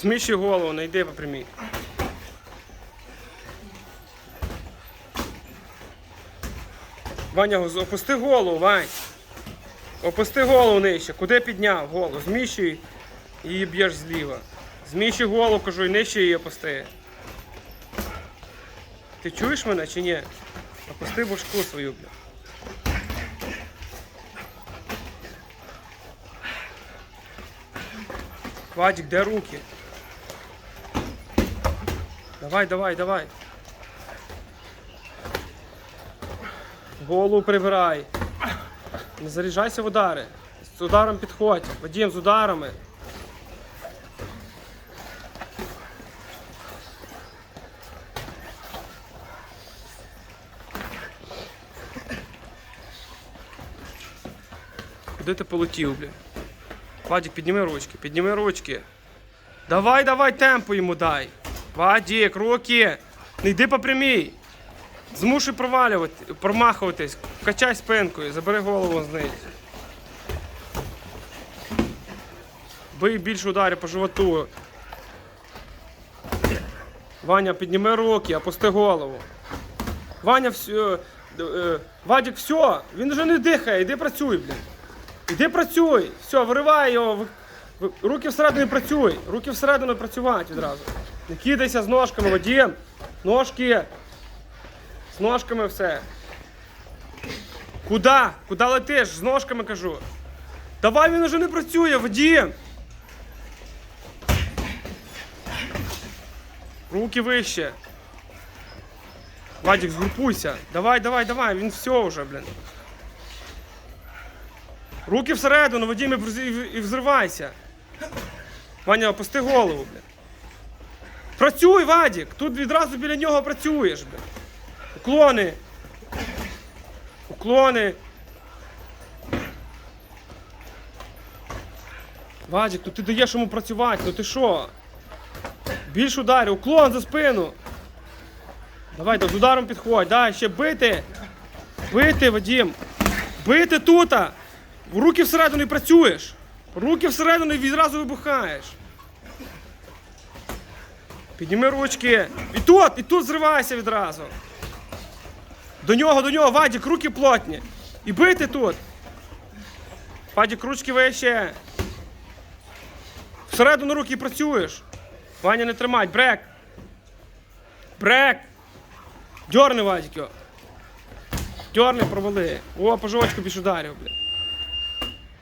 Зміщуй голову, не йди по прямій. Ваня, опусти голову, Вань. Опусти голову нижче. Куди підняв голову? Зміщуй її б'єш зліва. Зміщуй голову, кажу, і нижче її опусти. Ти чуєш мене чи ні? Опусти башку свою, бля. Вадик, де руки? Давай, давай, давай. Голову прибирай. Не заряджайся в удари. З ударом підходь. Вадим, з ударами. Куди ти полетів, бля? Вадик, підніми ручки, підніми ручки. Давай, давай, темпу йому дай. Вадик, руки. Не йди по прямій. Змушуй провалювати, промахуватись, качай спинкою, забери голову знизу. Бий більше ударів по животу. Ваня, підніми руки, опусти голову. Ваня, все. е, Вадик, все, він вже не дихає, іди працюй, блін. Іди працюй. Все, виривай його. Руки всередину працюй. Руки всередину працювати відразу. Не кидайся з ножками, Вадим. Ножки. З ножками все. Куда? Куда летиш? З ножками кажу. Давай він уже не працює, Вадим. Руки вище. Вадик, згрупуйся. Давай, давай, давай, він все вже, блін. Руки всередину, Вадим, і взривайся. Ваня, опусти голову, блін. Працюй, Вадик! Тут відразу біля нього працюєш. Уклони. Уклони. Вадик, ну ти даєш йому працювати, ну ти що? Більш ударів, уклон за спину. Давай, з ударом підходь, дай, ще бити. Бити, Вадим. Бити тута. Руки всередину і працюєш. Руки всередину і відразу вибухаєш. Підніми ручки. І тут, і тут зривайся відразу. До нього, до нього, Вадік, руки плотні. І бити тут. Вадік, ручки вище. Всередину руки працюєш. Ваня, не тримай, брек. Брек. Дьорни, Вадік його. Дьорни, провали. О, по живочку більш ударів, блядь.